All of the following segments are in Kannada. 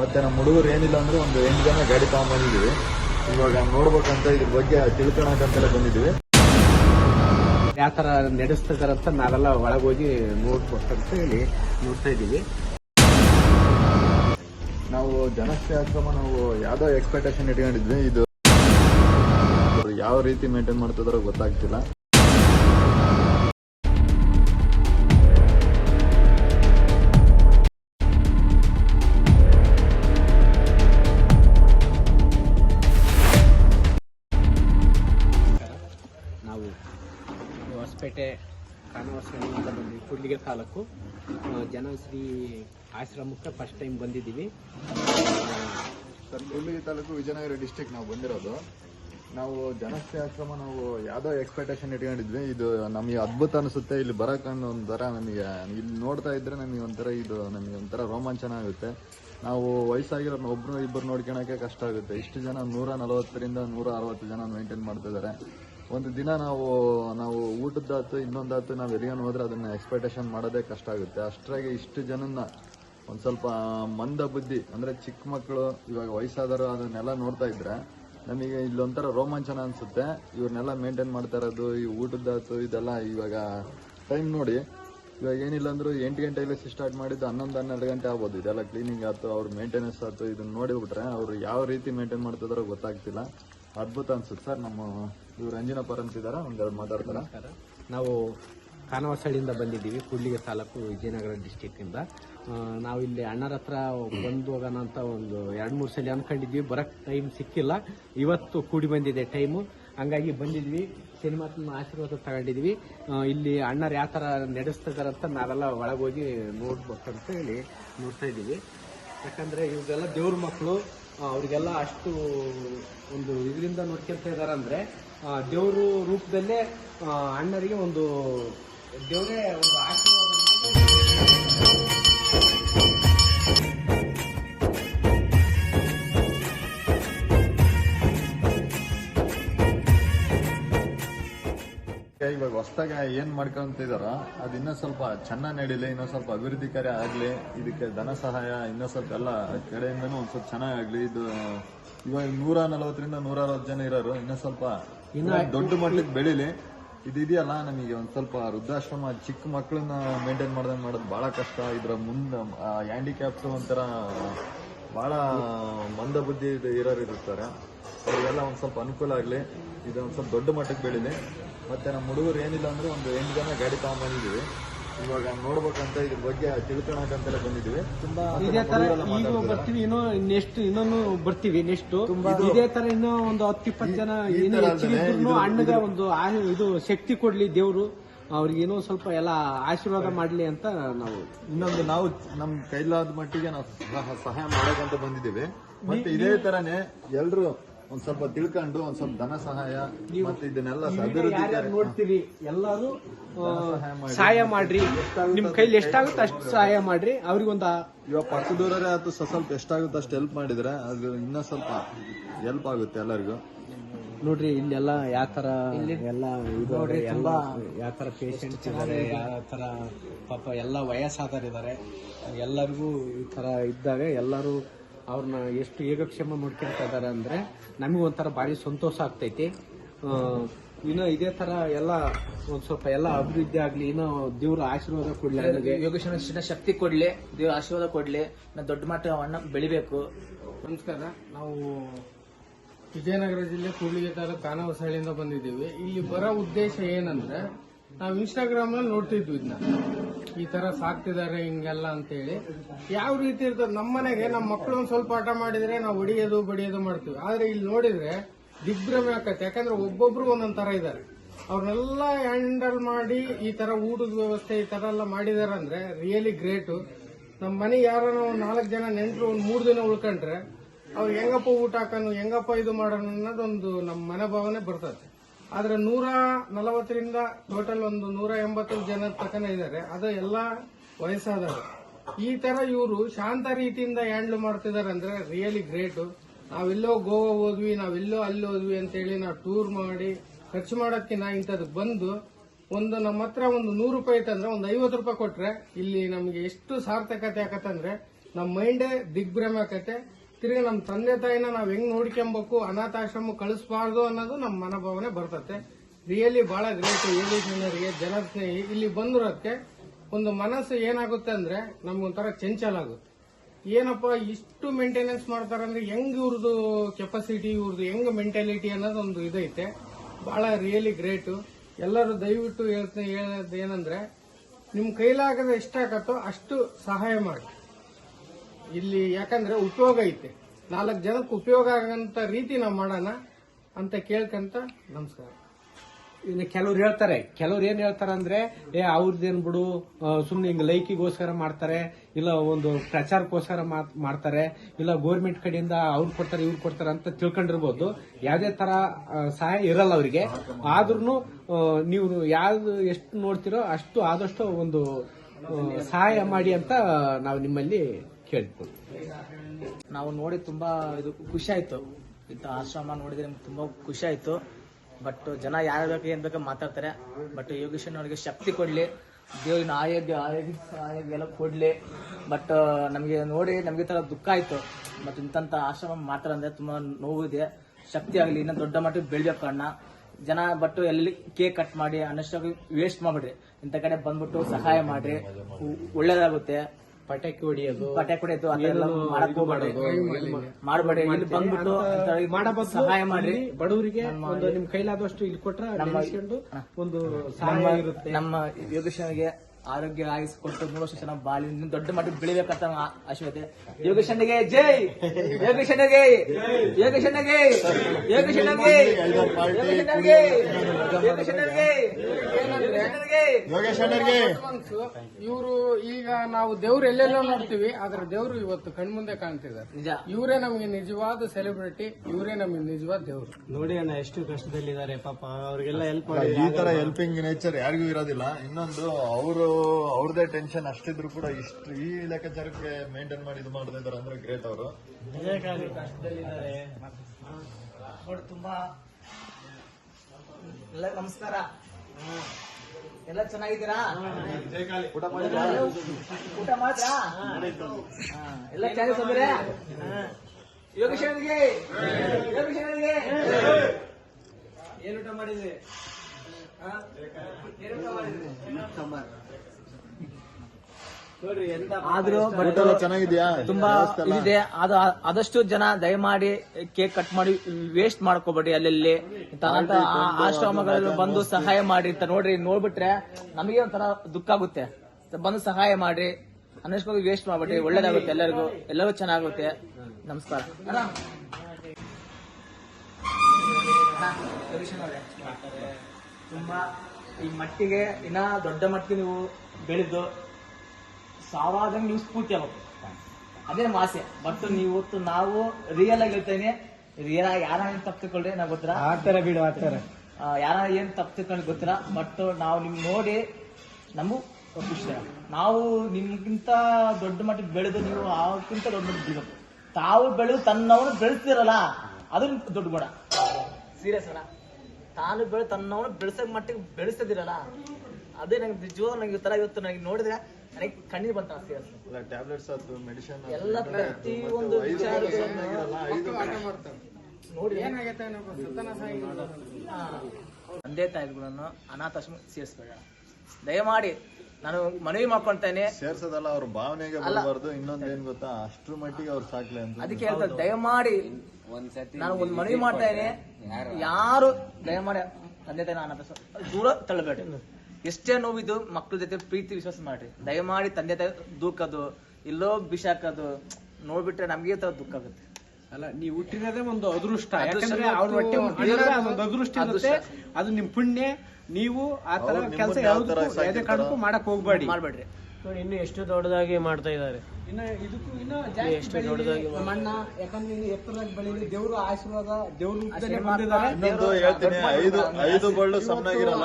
ಮತ್ತೆ ನಮ್ಮ ಹುಡುಗರು ಏನಿಲ್ಲ ಅಂದ್ರೆ ಒಂದು ಎಂಟು ಜನ ಗಾಡಿ ತಗೊಂಡ್ಬಂದಿದ್ದೀವಿ ಇವಾಗ ನೋಡ್ಬೇಕಂತ ಇದ್ರ ಬಗ್ಗೆ ತಿಳ್ಕೊಳಕಂತೆಲ್ಲ ಬಂದಿದ್ದೀವಿ. ಯಾವ ತರ ನಡೆಸ್ತಿದಾರಂತ ನಾವೆಲ್ಲ ಒಳಗೋಗಿ ನೋಡ್ಬೇಕಂತ ಹೇಳಿ ನೋಡ್ತಾ ಇದ್ದೀವಿ. ನಾವು ಜನಶ್ರೀ ಆಶ್ರಮ ನಾವು ಯಾವ್ದೋ ಎಕ್ಸ್ಪೆಕ್ಟೇಷನ್ ಇಟ್ಕೊಂಡಿದ್ವಿ. ಇದು ಯಾವ ರೀತಿ ಮೇಂಟೈನ್ ಮಾಡ್ತಿದಾರೋ ಗೊತ್ತಾಗ್ತಿಲ್ಲ. ಹೊಸಪೇಟೆ ಕಾನವಸಣಿಯಿಂದ ಬಂದ್ವಿ ಕೂಡ್ಲಿಗೆ ತಾಲೂಕು. ಜನಶ್ರೀ ಆಶ್ರಮಕ್ಕೆ ಫಸ್ಟ್ ಟೈಮ್ ಬಂದಿದ್ದೀವಿ. ಸರ್ ಕೂಡ್ಲಿಗೆ ತಾಲೂಕು ವಿಜಯನಗರ ಡಿಸ್ಟಿಕ್ ನಾವು ಬಂದಿರೋದು. ನಾವು ಜನಶ್ರೀ ಆಶ್ರಮ ನಾವು ಯಾವುದೋ ಎಕ್ಸ್ಪೆಕ್ಟೇಷನ್ ಇಟ್ಕೊಂಡಿದ್ವಿ. ಇದು ನಮಗೆ ಅದ್ಭುತ ಅನಿಸುತ್ತೆ. ಇಲ್ಲಿ ಬರೋಕೊಂಡು ಒಂಥರ ನಮಗೆ, ಇಲ್ಲಿ ನೋಡ್ತಾ ಇದ್ರೆ ನಮಗೆ ಒಂಥರ ಇದು, ನಮಗೆ ಒಂಥರ ರೋಮಾಂಚನ ಆಗುತ್ತೆ. ನಾವು ವಯಸ್ಸಾಗಿರೋ ಒಬ್ಬರು ಇಬ್ಬರು ನೋಡ್ಕೊಳಕ್ಕೆ ಕಷ್ಟ ಆಗುತ್ತೆ. ಇಷ್ಟು ಜನ ನೂರ ನಲವತ್ತರಿಂದ ನೂರ ಅರವತ್ತು ಜನ ಮೇಂಟೈನ್ ಮಾಡ್ತಿದ್ದಾರೆ. ಒಂದು ದಿನ ನಾವು ನಾವು ಊಟದ್ದಾತು ಇನ್ನೊಂದಾತು ನಾವು ಎಲ್ಲಿಗಾನ ಹೋದ್ರೆ ಅದನ್ನ ಎಕ್ಸ್ಪೆಕ್ಟೇಷನ್ ಮಾಡೋದೇ ಕಷ್ಟ ಆಗುತ್ತೆ. ಅಷ್ಟರಾಗೆ ಇಷ್ಟು ಜನನ್ನ ಒಂದು ಸ್ವಲ್ಪ ಮಂದ ಬುದ್ಧಿ, ಅಂದರೆ ಚಿಕ್ಕ ಮಕ್ಕಳು, ಇವಾಗ ವಯಸ್ಸಾದರು ಅದನ್ನೆಲ್ಲ ನೋಡ್ತಾ ಇದ್ರೆ ನಮಗೆ ಇಲ್ಲೊಂಥರ ರೋಮಾಂಚನ ಅನಿಸುತ್ತೆ. ಇವ್ರನ್ನೆಲ್ಲ ಮೇಂಟೈನ್ ಮಾಡ್ತಾ ಇರೋದು, ಈ ಊಟದ್ದಾತು ಇದೆಲ್ಲ ಇವಾಗ ಟೈಮ್ ನೋಡಿ. ಇವಾಗ ಏನಿಲ್ಲ ಅಂದರೂ ಎಂಟು ಗಂಟೆಗೆ ಸ್ಟಾರ್ಟ್ ಮಾಡಿದ್ದು ಹನ್ನೊಂದು, ಹನ್ನೆರಡು ಗಂಟೆ ಆಗ್ಬೋದು. ಇದೆಲ್ಲ ಕ್ಲೀನಿಂಗ್ ಆಯ್ತು, ಅವ್ರ ಮೇಂಟೆನೆನ್ಸ್ ಆಯ್ತು, ಇದನ್ನ ನೋಡಿಬಿಟ್ರೆ ಅವರು ಯಾವ ರೀತಿ ಮೇಂಟೈನ್ ಮಾಡ್ತಿದಾರೋ ಗೊತ್ತಾಗ್ತಿಲ್ಲ. ಅದ್ಭುತ ಅನಿಸುತ್ತೆ ಸರ್, ನಮ್ಮ ಇವ್ರು ಅಂಜಿನಪ್ಪರ್ ಅಂತಿದಾರ ಒಂದೆರಡು ಮಾತಾಡ್ತಾರ? ನಾವು ಖಾನವಾಸಳ್ಳಿಯಿಂದ ಬಂದಿದ್ದೀವಿ, ಕೂಡ್ಲಿಗೆ ತಾಲೂಕು ವಿಜಯನಗರ ಡಿಸ್ಟಿಕ್ಕಿಂದ ನಾವು ಇಲ್ಲಿ ಅಣ್ಣರ ಹತ್ರ ಬಂದು ಹೋಗೋಣ ಅಂತ ಒಂದು ಎರಡು ಮೂರು ಸಲ ಅಂದ್ಕೊಂಡಿದ್ವಿ ಬರೋಕ್ಕೆ ಟೈಮ್ ಸಿಕ್ಕಿಲ್ಲ. ಇವತ್ತು ಕೂಡಿ ಬಂದಿದೆ ಟೈಮು ಹಂಗಾಗಿ ಬಂದಿದ್ವಿ ಸಿನಿಮಾತ್ಮ ಆಶೀರ್ವಾದ ತಗೊಂಡಿದ್ವಿ. ಇಲ್ಲಿ ಅಣ್ಣರು ಯಾವ ಥರ ನಡೆಸ್ತಿದ್ದಾರೆ ಅಂತ ನಾವೆಲ್ಲ ಒಳಗೋಗಿ ಅಂತ ಹೇಳಿ ನೋಡ್ತಾ ಇದ್ದೀವಿ. ಯಾಕಂದರೆ ಇವ್ರಿಗೆಲ್ಲ ದೇವ್ರ ಮಕ್ಕಳು ಅವರಿಗೆಲ್ಲ ಅಷ್ಟು ಒಂದು ಇದರಿಂದ ನೋಡ್ಕೊಳ್ತಾ ಇದ್ದಾರೆ ಅಂದ್ರೆ ದೇವ್ರ ರೂಪದಲ್ಲೇ ಅಣ್ಣರಿಗೆ ಒಂದು ದೇವರೇ ಒಂದು ಆಶೀರ್ವಾದ ಹೊಸದಾಗಿ ಏನ್ ಮಾಡ್ಕೊಂತಿದಾರ ಅದ್ ಇನ್ನೂ ಸ್ವಲ್ಪ ಚೆನ್ನಾಗಿ ನಡೀಲಿ ಇನ್ನೂ ಸ್ವಲ್ಪ ಅಭಿವೃದ್ಧಿ ಕಾರ್ಯ ಆಗ್ಲಿ ಇದಕ್ಕೆ ಧನ ಸಹಾಯ ಇನ್ನೂ ಸ್ವಲ್ಪ ಎಲ್ಲ ಕಡೆಯಿಂದನೂ ಒಂದ್ ಸ್ವಲ್ಪ ಚೆನ್ನಾಗಾಗ್ಲಿ ಇದು ಇವಾಗ ನೂರ ನಲವತ್ತರಿಂದ ನೂರ ಅರವತ್ತು ಜನ ಇರೋರು ಇನ್ನೂ ಸ್ವಲ್ಪ ಇನ್ನ- ದೊಡ್ಡ ಮಟ್ಟಕ್ಕೆ ಬೆಳಿಲಿ. ಇದು ಇದೆಯಲ್ಲ ನಮಗೆ ಒಂದ್ ಸ್ವಲ್ಪ ವೃದ್ಧಾಶ್ರಮ ಚಿಕ್ಕ ಮಕ್ಕಳನ್ನ ಮೇಂಟೈನ್ ಮಾಡ್ದಂಗ್ ಮಾಡೋದು ಬಹಳ ಕಷ್ಟ. ಇದ್ರ ಮುಂದ ಹ್ಯಾಂಡಿಕ್ಯಾಪ್ಸ್ ಒಂಥರ ಬಹಳ ಮಂದ ಬುದ್ಧಿ ಇರೋರು ಇರ್ತಾರೆ ಅವರಿಗೆಲ್ಲ ಒಂದ್ ಸ್ವಲ್ಪ ಅನುಕೂಲ ಆಗ್ಲಿ. ಇದು ಒಂದು ಸ್ವಲ್ಪ ದೊಡ್ಡ ಮಟ್ಟಕ್ಕೆ ಬೆಳಿಲಿ. ಮತ್ತೆ ನಮ್ಮ ಹುಡುಗರು ಏನಿಲ್ಲ ಅಂದ್ರೆ ಒಂದು ಎಂಟು ಜನ ಗಾಡಿ ತಗೊಂಡ್ಬಂದಿದ್ದೀವಿ. ಇವಾಗ ನೋಡ್ಬೇಕಂತ ಇದ್ರ ಬಗ್ಗೆ ತಿಳ್ಕೊಳಕಂತೆಲ್ಲ ಬಂದಿದ್ದೀವಿ. ತುಂಬಾ ಇದೇ ತರ ಈಗ ಬರ್ತೀವಿ ಇನ್ನೂ ನೆಕ್ಸ್ಟ್ ಇನ್ನೊಂದು ಬರ್ತೀವಿ ನೆಕ್ಸ್ಟ್ ಇದೇ ತರ ಇನ್ನೂ ಒಂದು ಹತ್ತು ಇಪ್ಪತ್ತು ಜನ ಏನೋ ಹೆಚ್ಚಿಗೆ ಅಣ್ಣಗ ಒಂದು ಇದು ಶಕ್ತಿ ಕೊಡ್ಲಿ ದೇವ್ರು. ಅವ್ರಿಗೆ ಏನೋ ಸ್ವಲ್ಪ ಎಲ್ಲ ಆಶೀರ್ವಾದ ಮಾಡ್ಲಿ ಅಂತ ನಾವು ಇನ್ನೊಂದು ನಾವು ನಮ್ ಕೈಲಾದ ಮಟ್ಟಿಗೆ ನಾವು ಸಹ- ಸಹಾಯ ಮಾಡಕಂತ ಬಂದಿದ್ದೇವೆ. ಮತ್ತೆ ಇದೇ ತರನೇ ಎಲ್ರು ಒಂದ್ ಸ್ವಲ್ಪ ತಿಳ್ಕೊಂಡು ಒಂದ್ ಸ್ವಲ್ಪ ಧನ ಸಹಾಯ ಮತ್ತೆ ಇದನ್ನೆಲ್ಲ ಅಭಿವೃದ್ಧಿ ನೋಡ್ತೀರಿ ಎಲ್ಲರೂ ಸಹಾಯ ಮಾಡಿ. ಸಹಾಯ ಮಾಡ್ರಿ. ನಿಮ್ ಕೈಲಿ ಎಷ್ಟಾಗುತ್ತೆ ಅಷ್ಟು ಸಹಾಯ ಮಾಡ್ರಿ. ಅವ್ರಿಗೊಂದು ಇವಾಗ ಪಕ್ಕದೂರೇ ಅದು ಸ- ಸ್ವಲ್ಪ ಎಷ್ಟಾಗುತ್ತೆ ಅಷ್ಟು ಹೆಲ್ಪ್ ಮಾಡಿದ್ರೆ ಅದು ಇನ್ನೂ ಸ್ವಲ್ಪ ಹೆಲ್ಪ್ ಆಗುತ್ತೆ ಎಲ್ಲರಿಗೂ. ನೋಡ್ರಿ ಇಲ್ಲೆಲ್ಲ ಯಾವ ತರ ಎಲ್ಲ ಇದು ಎಲ್ಲ ಯಾವ ತರ ಪೇಷಂಟ್ಸ್ ಇದಾರೆ ಯಾವ ತರ ಪಾಪ ಎಲ್ಲ ವಯಸ್ಸಾದರಿದ್ದಾರೆ ಎಲ್ಲರಿಗೂ ಈ ತರ ಇದ್ದಾಗ ಎಲ್ಲರೂ ಅವ್ರನ್ನ ಎಷ್ಟು ಯೋಗಕ್ಷೇಮ ಮಾಡ್ಕೊಳ್ತಾ ಇದಾರೆ ಅಂದ್ರೆ ನಮಗೆ ಒಂಥರ ಭಾರಿ ಸಂತೋಷ ಆಗ್ತೈತಿ. ಇನ್ನು ಇದೇ ತರ ಎಲ್ಲ ಒಂದ್ ಸ್ವಲ್ಪ ಎಲ್ಲ ಅಭಿವೃದ್ಧಿ ಆಗ್ಲಿ ಇನ್ನು ದೇವ್ರ ಆಶೀರ್ವಾದ ಕೊಡ್ಲಿ ನನಗೆ ಯೋಗೇಶ್ವರ ಶಕ್ತಿ ಕೊಡ್ಲಿ ದೇವ್ರ ಆಶೀರ್ವಾದ ಕೊಡ್ಲಿ ನಾ ದೊಡ್ಡ ಮಟ್ಟ ಅಣ್ಣ ಬೆಳಿಬೇಕು. ನಮಸ್ಕಾರ ನಾವು ವಿಜಯನಗರ ಜಿಲ್ಲೆ ಕೂಡ್ಲಿಗೆ ತಾಲೂಕು ಕಾನವಸಹಳ್ಳಿಯಿಂದ ಬಂದಿದ್ದೀವಿ. ಇಲ್ಲಿ ಬರೋ ಉದ್ದೇಶ ಏನಂದ್ರೆ ನಾವು ಇನ್ಸ್ಟಾಗ್ರಾಮ್ನಲ್ಲಿ ನೋಡ್ತಿದ್ವಿ ಇದನ್ನ ಈ ತರ ಸಾಕ್ತಿದ್ದಾರೆ ಹಿಂಗೆಲ್ಲ ಅಂತೇಳಿ. ಯಾವ ರೀತಿ ಇರ್ತದೆ ನಮ್ಮ ಮನೆಗೆ ನಮ್ಮ ಮಕ್ಕಳು ಒಂದ್ ಸ್ವಲ್ಪ ಆಟ ಮಾಡಿದ್ರೆ ನಾವು ಹೊಡಿಯೋದು, ಬಡಿಯೋದು ಮಾಡ್ತೀವಿ. ಆದ್ರೆ ಇಲ್ಲಿ ನೋಡಿದ್ರೆ ದಿಗ್ಭ್ರಮೆ ಆಕತ್ತೆ. ಯಾಕಂದ್ರೆ ಒಬ್ಬೊಬ್ರು ಒಂದೊಂದ್ ತರ ಇದ್ದಾರೆ ಅವ್ರನ್ನೆಲ್ಲ ಹ್ಯಾಂಡಲ್ ಮಾಡಿ ಈ ತರ ಊಟದ ವ್ಯವಸ್ಥೆ, ಈ ತರ ಎಲ್ಲ ಮಾಡಿದಾರೆ ಅಂದ್ರೆ ರಿಯಲಿ ಗ್ರೇಟು. ನಮ್ಮ ಮನೆ ಯಾರನ್ನ ಒಂದು ನಾಲ್ಕು ಜನ ನೆಂಟರು ಒಂದು ಮೂರು ದಿನ ಉಳ್ಕೊಂಡ್ರೆ ಅವ್ರು ಹೆಂಗಪ್ಪ ಊಟ ಹಾಕೋನು, ಹೆಂಗಪ್ಪ ಇದು ಮಾಡೋಣ ಅನ್ನೋದೊಂದು ನಮ್ಮ ಮನೋಭಾವನೆ ಬರ್ತದೆ. ಆದ್ರೆ ನೂರ ನಲವತ್ತರಿಂದ ಟೋಟಲ್ ಒಂದು ನೂರ ಎಂಬತ್ತು ಜನ ತಕನ ಇದ್ದಾರೆ. ಅದು ಎಲ್ಲ ವಯಸ್ಸಾದವರು. ಈ ತರ ಇವರು ಶಾಂತ ರೀತಿಯಿಂದ ಹ್ಯಾಂಡ್ಲ್ ಮಾಡ್ತಿದ್ದಾರೆ ಅಂದ್ರೆ ರಿಯಲಿ ಗ್ರೇಟ್ ನಾವೆಲ್ಲೋ ಗೋವಾ ಹೋದ್ವಿ, ನಾವೆಲ್ಲೋ ಅಲ್ಲಿ ಹೋದ್ವಿ ಅಂತೇಳಿ ನಾವು ಟೂರ್ ಮಾಡಿ, ಖರ್ಚು ಮಾಡೋಕ್ಕಿಂತ ಇಂಥದ್ದು ಬಂದು ಒಂದು ನಮ್ಮ ಹತ್ರ ಒಂದು ನೂರು ರೂಪಾಯಿ ಇತ್ತಂದ್ರೆ ಒಂದು ಐವತ್ತು ರೂಪಾಯಿ ಕೊಟ್ರೆ ಇಲ್ಲಿ ನಮಗೆ ಎಷ್ಟು ಸಾರ್ಥಕತೆ ಆಕತ್ತಂದ್ರೆ ನಮ್ಮ ಮೈಂಡೇ ದಿಗ್ಭ್ರಮೆ ಆಕೈತೆ ತಿರ್ಗಿ ನಮ್ಮ ತಂದೆ ತಾಯಿನ ನಾವ್ ಹೆಂಗ್ ನೋಡ್ಕೊಂಬೇಕು ಅನಾಥಾಶ್ರಮ ಕಳಿಸ್ಬಾರ್ದು ಅನ್ನೋದು ನಮ್ಮ ಮನೋಭಾವನೆ ಬರ್ತತೆ. ರಿಯಲಿ ಬಹಳ ಗ್ರೇಟ್ ಏಳಿ ಜನರಿಗೆ ಜನಸ್ನೇಹಿ ಇಲ್ಲಿ ಬಂದಿರೋದಕ್ಕೆ ಒಂದು ಮನಸ್ಸು ಏನಾಗುತ್ತೆ ಅಂದ್ರೆ ನಮ್ಗೊಂಥರ ಚಂಚಲ ಆಗುತ್ತೆ ಏನಪ್ಪ, ಇಷ್ಟು ಮೇಂಟೆನೆನ್ಸ್ ಮಾಡ್ತಾರಂದ್ರೆ ಹೆಂಗ್ ಇವ್ರದ್ದು ಕೆಪಾಸಿಟಿ ಇವ್ರದ್ದು ಹೆಂಗ್ ಮೆಂಟಾಲಿಟಿ ಅನ್ನೋದು ಒಂದು ಇದೈತೆ. ಬಹಳ ರಿಯಲಿ ಗ್ರೇಟ್ ಎಲ್ಲರೂ ದಯವಿಟ್ಟು ಹೇಳ್ತ ಹೇಳೋದು ಏನಂದ್ರೆ ನಿಮ್ ಕೈಲಾಗದ ಎಷ್ಟಾಗತ್ತೋ ಅಷ್ಟು ಸಹಾಯ ಮಾಡಿ. ಇಲ್ಲಿ ಯಾಕಂದ್ರೆ ಉಪಯೋಗ ಐತೆ. ನಾಲ್ಕು ಜನಕ್ಕೆ ಉಪಯೋಗ ಆಗಂತ ರೀತಿ ನಾವು ಮಾಡೋಣ ಅಂತ ಕೇಳ್ಕಂತ ನಮಸ್ಕಾರ. ಇನ್ನು ಕೆಲವ್ರು ಹೇಳ್ತಾರೆ. ಕೆಲವ್ರು ಏನ್ ಹೇಳ್ತಾರೆ ಅಂದ್ರೆ, ಏ ಅವ್ರದ್ದೇನ್ ಬಿಡು ಸುಮ್ನೆ ಹಿಂಗ್ ಲೈಕಿಗೋಸ್ಕರ ಮಾಡ್ತಾರೆ, ಇಲ್ಲ ಒಂದು ಪ್ರಚಾರಕ್ಕೋಸ್ಕರ ಮಾಡ್ತಾರೆ, ಇಲ್ಲ ಗೋರ್ಮೆಂಟ್ ಕಡೆಯಿಂದ ಅವ್ರು ಕೊಡ್ತಾರೆ, ಇವ್ರು ಕೊಡ್ತಾರೆ ಅಂತ ತಿಳ್ಕೊಂಡಿರ್ಬೋದು. ಯಾವ್ದೇ ತರ ಸಹಾಯ ಇರಲ್ಲ ಅವರಿಗೆ. ಆದ್ರೂ ನೀವು ಯಾವ್ದು ಎಷ್ಟು ನೋಡ್ತಿರೋ ಅಷ್ಟು ಆದಷ್ಟು ಒಂದು ಸಹಾಯ ಮಾಡಿ ಅಂತ ನಾವು ನಿಮ್ಮಲ್ಲಿ ಕೇಳ್ತೀವಿ ನಾವು ನೋಡಿ ತುಂಬಾ ಇದು ಖುಷಿ ಆಯ್ತು. ಇಂಥ ಆಶ್ರಮ ನೋಡಿದ್ರೆ ನಮ್ಗೆ ತುಂಬಾ ಖುಷಿ ಆಯ್ತು. ಬಟ್ ಜನ ಯಾರು ಬೇಕು, ಏನ್ ಬೇಕು ಮಾತಾಡ್ತಾರೆ. ಬಟ್ ಯೋಗೇಶನ್ ಅವ್ರಿಗೆ ಶಕ್ತಿ ಕೊಡ್ಲಿ. ದೇವ್ರಿನ ಆಯೋಗ್ಯ ಆಯೋಗ್ಯ ಆಯೋಗ್ಯ ಎಲ್ಲ ಕೊಡ್ಲಿ. ಬಟ್ ನಮಗೆ ನೋಡಿ ನಮಗೆ ತರ ದುಃಖ ಆಯ್ತು. ಮತ್ತೆ ಇಂಥ ಆಶ್ರಮ ಮಾತ್ರ ಅಂದ್ರೆ ತುಂಬಾ ನೋವಿದೆ ಶಕ್ತಿ ಆಗಲಿ ಇನ್ನೂ ದೊಡ್ಡ ಮಟ್ಟಿಗೆ ಬೆಳಬೇಕು ಅಣ್ಣ ಜನ ಬಟ್ ಎಲ್ಲಿ ಕೇಕ್ ಕಟ್ ಮಾಡಿ ಅನ್ನಷ್ಟು ವೇಸ್ಟ್ ಮಾಡ್ಬಿಡ್ರಿ. ಇಂಥ ಕಡೆ ಬಂದ್ಬಿಟ್ಟು ಸಹಾಯ ಮಾಡ್ರಿ. ಒಳ್ಳೇದಾಗುತ್ತೆ. ಪಟಾಕಿ ಹೊಡಿಯೋದು ಪಟಾಕಿ ಹೊಡೆಯೋದು ಅದೆಲ್ಲ ಮಾಡಕ್ ಹೋಗ್ಬೇಡಿ ಮಾಡಬೇಡಿ ಇಲ್ಲಿ ಬಂದ್ಬಿಟ್ಟು ಮಾಡಬಹುದು ಸಹಾಯ ಮಾಡಿ ಬಡವರಿಗೆ ಒಂದು ನಿಮ್ ಕೈಲಾದಷ್ಟು ಇಲ್ಲಿ ಕೊಟ್ರ ನೆನೆಸ್ಕೊಂಡು ಒಂದು ಸಹಾಯ ನಮ್ಮ ಇರುತ್ತೆ. ನಮ್ಮ ಯೋಗೇಶನಿಗೆ ಆರೋಗ್ಯ ಆಯಿಸ್ಕೊಟ್ಟು ಮೂರು ವರ್ಷ ಚೆನ್ನಾಗಿ ಬಾಳಿ ದೊಡ್ಡ ಮಟ್ಟ ಬೆಳಿಬೇಕಂತ ಆಶೀರ್ವಾದ. ಯೋಗೇಶನಿಗೆ ಜೈ. ಯೋಗೇಶನಿಗೆ ಯೋಗೇಶನಿಗೆ ಯೋಗೇಶನಿಗೆ ಯೋಗೇಶನಿಗೆ ಯೋಗೇಶನಿಗೆ ಯೋಗೇಶ್ ಅಣ್ಣರಿಗೆ ಇವರು ಈಗ ನಾವು ದೇವ್ರು ಎಲ್ಲೆಲ್ಲೋ ನೋಡ್ತೀವಿ ಆದ್ರೆ ದೇವ್ರು ಇವತ್ತು ಕಣ್ಮುಂದೆ ಕಾಣ್ತಿದ್ದಾರೆ. ನಿಜ. ಇವರೇ ನಮಗೆ ನಿಜವಾದ ಸೆಲೆಬ್ರಿಟಿ ಇವರೇ ನಮಗೆ ನಿಜವಾದ ದೇವ್ರು. ನೋಡಿ ಅಣ್ಣ ಎಷ್ಟು ಕಷ್ಟದಲ್ಲಿದ್ದಾರೆ ಪಾಪ ಅವ್ರಿಗೆಲ್ಲ ಹೆಲ್ಪ್ ಈ ತರ ಹೆಲ್ಪಿಂಗ್ ನೇಚರ್ ಯಾರಿಗೂ ಇರೋದಿಲ್ಲ. ಇನ್ನೊಂದು ಅವರು ಅವ್ರದೇ ಟೆನ್ಷನ್ ಅಷ್ಟಿದ್ರು ಕೂಡ ಇಷ್ಟು ಈ ಲೆಕ್ಕಾಚಾರಕ್ಕೆ ಮೇಂಟೈನ್ ಮಾಡಿ ಇದು ಮಾಡ್ತಾ ಇದಾರೆ ಅಂದ್ರೆ ಗ್ರೇಟ್ ಅವರು. ಕಷ್ಟದಲ್ಲಿದ್ದಾರೆ. ತುಂಬಾ ಎಲ್ಲ ನಮಸ್ಕಾರ. ಎಲ್ಲ ಚೆನ್ನಾಗಿದ್ದೀರಾ? ಊಟ ಮಾಡಿದ್ರಾ? ಹಾ, ಎಲ್ಲ ಚೆನ್ನಾಗಿ ತಂದ್ರೆ ಯೋಗೇಶ್ವರಿಗೆ ಯೋಗೇಶ್ವರಿಗೆ ಏನ್ ಊಟ ಮಾಡಿದ್ರಿ? ಹಾ? ಏನ್ ಊಟ ಮಾಡಿದ್ರಿ? ಎಂತ ಆದ್ರೂ ಚೆನ್ನಾಗಿದ್ಯಾ? ತುಂಬಾ ಇದೆ? ಅದು ಆದಷ್ಟು ಜನ ದಯಮಾಡಿ ಕೇಕ್ ಕಟ್ ಮಾಡಿ ವೇಸ್ಟ್ ಮಾಡ್ಕೋಬೇಡಿ ಅಲ್ಲೆಲ್ಲಿ. ಆ- ಆಶ್ರಮಗಳಲ್ಲಿ ಬಂದು ಸಹಾಯ ಮಾಡಿ ಅಂತ ನೋಡ್ರಿ ನೋಡ್ಬಿಟ್ರೆ ನಮಗೆ ಒಂಥರ ದುಃಖ ಆಗುತ್ತೆ. ಬಂದು ಸಹಾಯ ಮಾಡಿ ಅನ್ನಿಸ್ಕೊಂಡು ವೇಸ್ಟ್ ಮಾಡ್ಬೇಡಿ ಒಳ್ಳೇದಾಗುತ್ತೆ ಎಲ್ಲರಿಗೂ. ಎಲ್ಲರಿಗೂ ಚೆನ್ನಾಗುತ್ತೆ. ನಮಸ್ಕಾರ. ತುಂಬಾ ಈ ಮಟ್ಟಿಗೆ ಇನ್ನ ದೊಡ್ಡ ಮಟ್ಟಿಗೆ ನೀವು ಬೆಳೆದು ಸಾವಾದಂಗೆ ನೀವು ಸ್ಫೂರ್ತಿ ಆಗ್ಬೇಕು. ಅದೇ ನಮ್ಮ ಆಸೆ. ಬಟ್ ನೀವು ಇವತ್ತು ನಾವು ರಿಯಲ್ ಆಗಿ ಹೇಳ್ತೇನೆ ರಿಯಲ್ ಆಗಿ ಯಾರ ಏನ್ ತಪ್ಪು ತಿಳ್ಕೊಳ್ರಿ ನಾವು ಗೊತ್ತಿರ? ಆಗ್ತಾರೆ ಬಿಡು ಆಗ್ತಾರೆ ಯಾರ ಏನ್ ತಪ್ಪು ತಿಳ್ಕೊಂಡು ಗೊತ್ತಿರ? ಬಟ್ ನಾವು ನಿಮ್ ನೋಡಿ ನಮಗೂ ಖುಷಿ ನಾವು ನಿಮ್ಗಿಂತ ದೊಡ್ಡ ಮಟ್ಟಿಗೆ ಬೆಳೆದು ನೀವು ಅವಕ್ಕಿಂತ ದೊಡ್ಡ ಮಟ್ಟಿಗೆ ಬೆಳಿಬೇಕು. ತಾವು ಬೆಳೆದು ತನ್ನವನು ಬೆಳೆಸ್ತಿರಲ್ಲ ಅದು ದೊಡ್ಡ ಗುಣ. ಸೀರಿಯಸ್ ಅಣ್ಣ. ತಾನು ಬೆಳೆ ತನ್ನವನು ಬೆಳೆಸೋ ಮಟ್ಟಿಗೆ ಬೆಳೆಸ್ತಿದಿರಲ್ಲ ಅದೇ ನಂಗೆ ನಿಜವಾಗ ನಂಗೆ ಈ ತರ ಇವತ್ತು ನನಗೆ ನೋಡಿದ್ರೆ ನನಗೆ ಕಣ್ಣೀರು ಬಂತ ಟ್ಯಾಬ್ಲೆಟ್ಸ್ ಆಯ್ತು ಮೆಡಿಸಿನ್ ಎಲ್ಲ ಪ್ರತಿ ಒಂದು ವಿಚಾರ ನೋಡಿ. ಏನಾಗೈತೆ ತಂದೆ ತಾಯಿಗಳನ್ನು ಅನಾಥಾಶ್ರಮ ಸೇರಿಸ್ಬೇಡ. ದಯಮಾಡಿ ನಾನು ಮನವಿ ಮಾಡ್ಕೊಂತೇನೆ ಸೇರ್ಸೋದಲ್ಲ ಅವ್ರ ಭಾವನೆಗೆ ಬರಬಾರ್ದು. ಇನ್ನೊಂದ್ ಏನ್ ಗೊತ್ತಾ? ಅಷ್ಟ್ರ ಮಟ್ಟಿಗೆ ಅವ್ರು ಸಾಕ್ಲಿ ಅಂತ. ಅದಕ್ಕೆ ಹೇಳ್ತಾರೆ ದಯಮಾಡಿ ನಾನು ಒಂದು ಮನವಿ ಮಾಡ್ತಾ ಇದ್ದೀನಿ. ಯಾರು ದಯಮಾಡಿ ತಂದೆ ತಾಯಿ ಅನಾಥಾಶ್ರಮ ದೂರ ತಳ್ಳಬೇಡಿ. ಎಷ್ಟೇ ನೋವಿದ್ದು ಮಕ್ಕಳ ಜೊತೆ ಪ್ರೀತಿ ವಿಶ್ವಾಸ ಮಾಡ್ರಿ. ದಯಮಾಡಿ ತಂದೆ ತಾಯಿ ದೂಕದು ಇಲ್ಲೋ ಬಿಸಾಕೋದು ನೋಡ್ಬಿಟ್ರೆ ನಮಗೆ ತರ ದುಃಖ ಆಗುತ್ತೆ. ಅಲ್ಲ ನೀವು ಹುಟ್ಟಿರೋದೇ ಒಂದು ಅದೃಷ್ಟ. ಅದೃಷ್ಟ. ಯಾಕಂದ್ರೆ ಅವ್ರ ಹೊಟ್ಟೆ ಹುಟ್ಟಿದ್ರೆ ಅದೊಂದು ಅದೃಷ್ಟ ಇರುತ್ತೆ. ಅದು ನಿಮ್ ಪುಣ್ಯ. ನೀವು ಆ ತರ ಕೆಲಸ ಯಾವುದೇ. ಕಾರಣಕ್ಕೂ ಮಾಡಕ್ ಹೋಗ್ಬೇಡಿ. ಮಾಡ್ಬೇಡ್ರಿ. ನೋಡಿ ಇನ್ನು ಎಷ್ಟು ದೊಡ್ಡದಾಗಿ ಮಾಡ್ತಾ ಇದ್ದಾರೆ. ಇನ್ನು ಇದಕ್ಕೂ ಇನ್ನು ಜಾಸ್ತಿ ಮಣ್ಣ ಯಾಕಂದ್ರೆ ಇನ್ನು ಎತ್ತರವಾಗಿ ಬೆಳೀಲಿ. ದೇವ್ರ ಆಶೀರ್ವಾದ ದೇವ್ರ ಇನ್ನೊಂದು ಹೇಳ್ತೀನಿ ಐದು ಐದು ಬಳ್ಳು ಸಮನಾಗಿರಲ್ಲ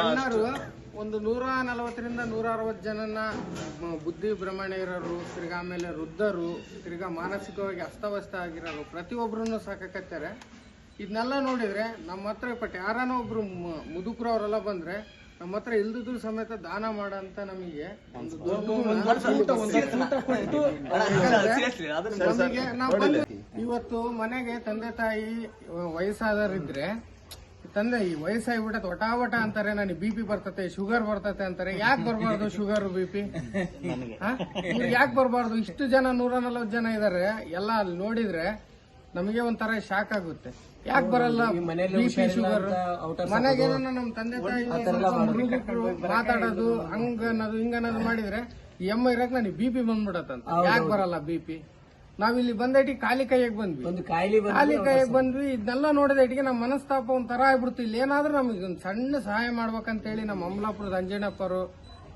ಒಂದು ನೂರ ನಲವತ್ತರಿಂದ ನೂರ ಅರವತ್ತು ಜನನ ಬುದ್ಧಿ ಭ್ರಮಣೆಯರು ತಿರ್ಗಾ ಆಮೇಲೆ ವೃದ್ಧರು ತಿರ್ಗಾ ಮಾನಸಿಕವಾಗಿ ಅಸ್ತವ್ಯಸ್ತ ಆಗಿರೋರು ಪ್ರತಿಯೊಬ್ಬರನ್ನು ಸಾಕಕತ್ತಾರೆ ಇದನ್ನೆಲ್ಲ ನೋಡಿದ್ರೆ ನಮ್ಮ ಹತ್ರ ಪಟ್ಟು ಯಾರಾನೋ ಒಬ್ಬರು ಮುದುಕರು ಅವರೆಲ್ಲ ಬಂದರೆ ನಮ್ಮ ಹತ್ರ ಇಲ್ದಿದ್ರು ಸಮೇತ ದಾನ ಮಾಡಂತ ನಮಗೆ ಇವತ್ತು ಮನೆಗೆ ತಂದೆ ತಾಯಿ ವಯಸ್ಸಾದವರಿದ್ರೆ ತಂದೆ ಈ ವಯಸ್ಸಾಗ್ಬಿಟ್ಟೆ ವಟ ಅಂತಾರೆ ನನಗೆ ಬಿ ಪಿ ಬರ್ತತೆ ಶುಗರ್ ಬರ್ತತೆ ಅಂತಾರೆ. ಯಾಕೆ ಬರಬಾರ್ದು ಶುಗರ್ ಬಿ ಪಿ ಯಾಕೆ ಬರಬಾರ್ದು? ಇಷ್ಟು ಜನ ನೂರ ನಲವತ್ತು ಜನ ಇದಾರೆ. ಎಲ್ಲ ಅಲ್ಲಿ ನೋಡಿದ್ರೆ ನಮಗೆ ಒಂಥರ ಶಾಕ್ ಆಗುತ್ತೆ. ಯಾಕೆ ಬರಲ್ಲ? ಶುಗರ್ ಮನೆಗೆ ನಮ್ಮ ತಂದೆ ತಾಯಿ ಮಾತಾಡೋದು ಹಂಗ ಅನ್ನೋದು ಹಿಂಗ ಅನ್ನೋದು ಮಾಡಿದ್ರೆ ಈ ಎಮ್ಮ ಇರಕ್ ನನಗೆ ಬಿ ಪಿ ಬಂದ್ಬಿಡತ್ತಂತ. ಯಾಕೆ ಬರಲ್ಲ ಬಿ ಪಿ ನಾವಿಲ್ಲಿ ಬಂದೈಟಿ ಖಾಲಿ ಕೈಯಾಗ ಬಂದ್ವಿ. ಒಂದು ಕಾಯಿಲೆ ಖಾಲಿ ಕೈಯಾಗ ಬಂದ್ವಿ. ಇದನ್ನೆಲ್ಲ ನೋಡಿದೈಟಿಗೆ ನಮ್ಮ ಮನಸ್ತಾಪ ಒಂಥರ ಆಗ್ಬಿಡ್ತು. ಇಲ್ಲಿ ಏನಾದ್ರೂ ನಮಗೆ ಒಂದು ಸಣ್ಣ ಸಹಾಯ ಮಾಡ್ಬೇಕಂತೇಳಿ ನಮ್ಮ ಅಮಲಾಪುರದ ಅಂಜನಪ್ಪರು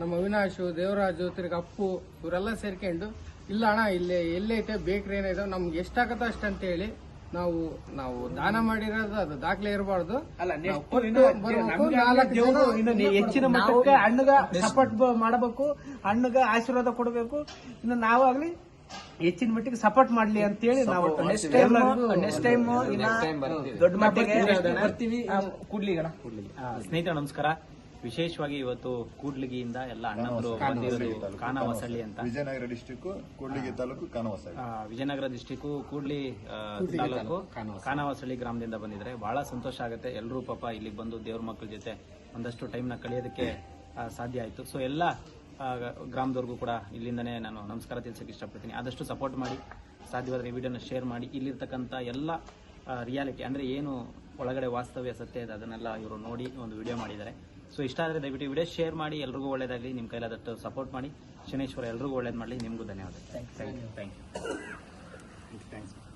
ನಮ್ಮ ಅವಿನಾಶು ದೇವರಾಜು ತಿರ್ಗ ಅಪ್ಪು ಇವರೆಲ್ಲ ಸೇರ್ಕೊಂಡು ಇಲ್ಲ ಅಣ್ಣ ಇಲ್ಲಿ ಎಲ್ಲೈತೆ ಬೇಕ್ರಿ ಏನೈತೆ ನಮ್ಗೆ ಅಂತ ಅಷ್ಟಂತೇಳಿ ನಾವು ನಾವು ದಾನ ಮಾಡಿರೋದು ಅದು ದಾಖಲೆ ಇರಬಾರ್ದು. ಅಲ್ಲ ನಾಲ್ಕು ಹೆಚ್ಚಿನ ಮಟ್ಟಕ್ಕೆ ಹಣ್ಣುಗ ಸಪೋರ್ಟ್ ಮಾಡಬೇಕು. ಹಣ್ಣುಗ ಆಶೀರ್ವಾದ ಕೊಡಬೇಕು. ಇನ್ನು ನಾವಾಗ್ಲಿ ಹೆಚ್ಚಿನ ಮಟ್ಟಿಗೆ ಸಪೋರ್ಟ್ ಮಾಡ್ಲಿ ಅಂತ ಹೇಳಿ ನಾವು ನೆಕ್ಸ್ಟ್ ಟೈಮ್ ನೆಕ್ಸ್ಟ್ ಟೈಮ್ ದೊಡ್ಡ ಮಟ್ಟಿಗೆ ಬರ್ತೀವಿ. ಕೂಡ್ಲಿಗಣ ಸ್ನೇಹಿತರೆ ನಮಸ್ಕಾರ. ವಿಶೇಷವಾಗಿ ಇವತ್ತು ಕೂಡ್ಲಿಗಿಯಿಂದ ಎಲ್ಲ ಅಣ್ಣವರು ಬಂದಿರೋದು ಕಾನವಸಳ್ಳಿ ಅಂತ. ವಿಜಯನಗರ ಡಿಸ್ಟಿಕ್ ಕೂಡ್ಲಿಗಿ ತಾಲೂಕು ಕಾನವಸಳ್ಳಿ. ವಿಜಯನಗರ ಡಿಸ್ಟಿಕ್ ಕೂಡ್ಲಿ ತಾಲೂಕು ಕಾನವಸಳ್ಳಿ. ಗ್ರಾಮದಿಂದ ಬಂದಿದ್ರೆ ಬಹಳ ಸಂತೋಷ ಆಗುತ್ತೆ. ಎಲ್ಲರೂ ಪಾಪ ಇಲ್ಲಿಗೆ ಬಂದು ದೇವ್ರ ಮಕ್ಕಳ ಜೊತೆ ಒಂದಷ್ಟು ಟೈಮ್ನ ಕಳೆಯೋದಕ್ಕೆ ಆ, ಸಾಧ್ಯ ಆಯ್ತು. ಸೊ ಎಲ್ಲ ಗ್ರಾಮದವ್ರಿಗೂ ಕೂಡ ಇಲ್ಲಿಂದನೇ ನಾನು ನಮಸ್ಕಾರ ತಿಳಿಸಕ್ಕೆ ಇಷ್ಟಪಡ್ತೀನಿ. ಆದಷ್ಟು ಸಪೋರ್ಟ್ ಮಾಡಿ ಸಾಧ್ಯವಾದರೆ ಈ ವಿಡಿಯೋನ ಶೇರ್ ಮಾಡಿ. ಇಲ್ಲಿರ್ತಕ್ಕಂಥ ಎಲ್ಲ ರಿಯಾಲಿಟಿ ಅಂದರೆ ಏನು ಒಳಗಡೆ ವಾಸ್ತವ್ಯ ಸತ್ಯ ಇದೆ ಅದನ್ನೆಲ್ಲ ಇವರು ನೋಡಿ ಒಂದು ವಿಡಿಯೋ ಮಾಡಿದ್ದಾರೆ. ಸೊ ಇಷ್ಟ ಆದರೆ ದಯವಿಟ್ಟು ವಿಡಿಯೋ ಶೇರ್ ಮಾಡಿ ಎಲ್ರಿಗೂ ಒಳ್ಳೇದಾಗಲಿ. ನಿಮ್ಮ ಕೈಲಾದಷ್ಟು ಸಪೋರ್ಟ್ ಮಾಡಿ. ಶನೇಶ್ವರ ಎಲ್ರಿಗೂ ಒಳ್ಳೇದು ಮಾಡಲಿ. ನಿಮಗೂ ಧನ್ಯವಾದ thank you thank you thanks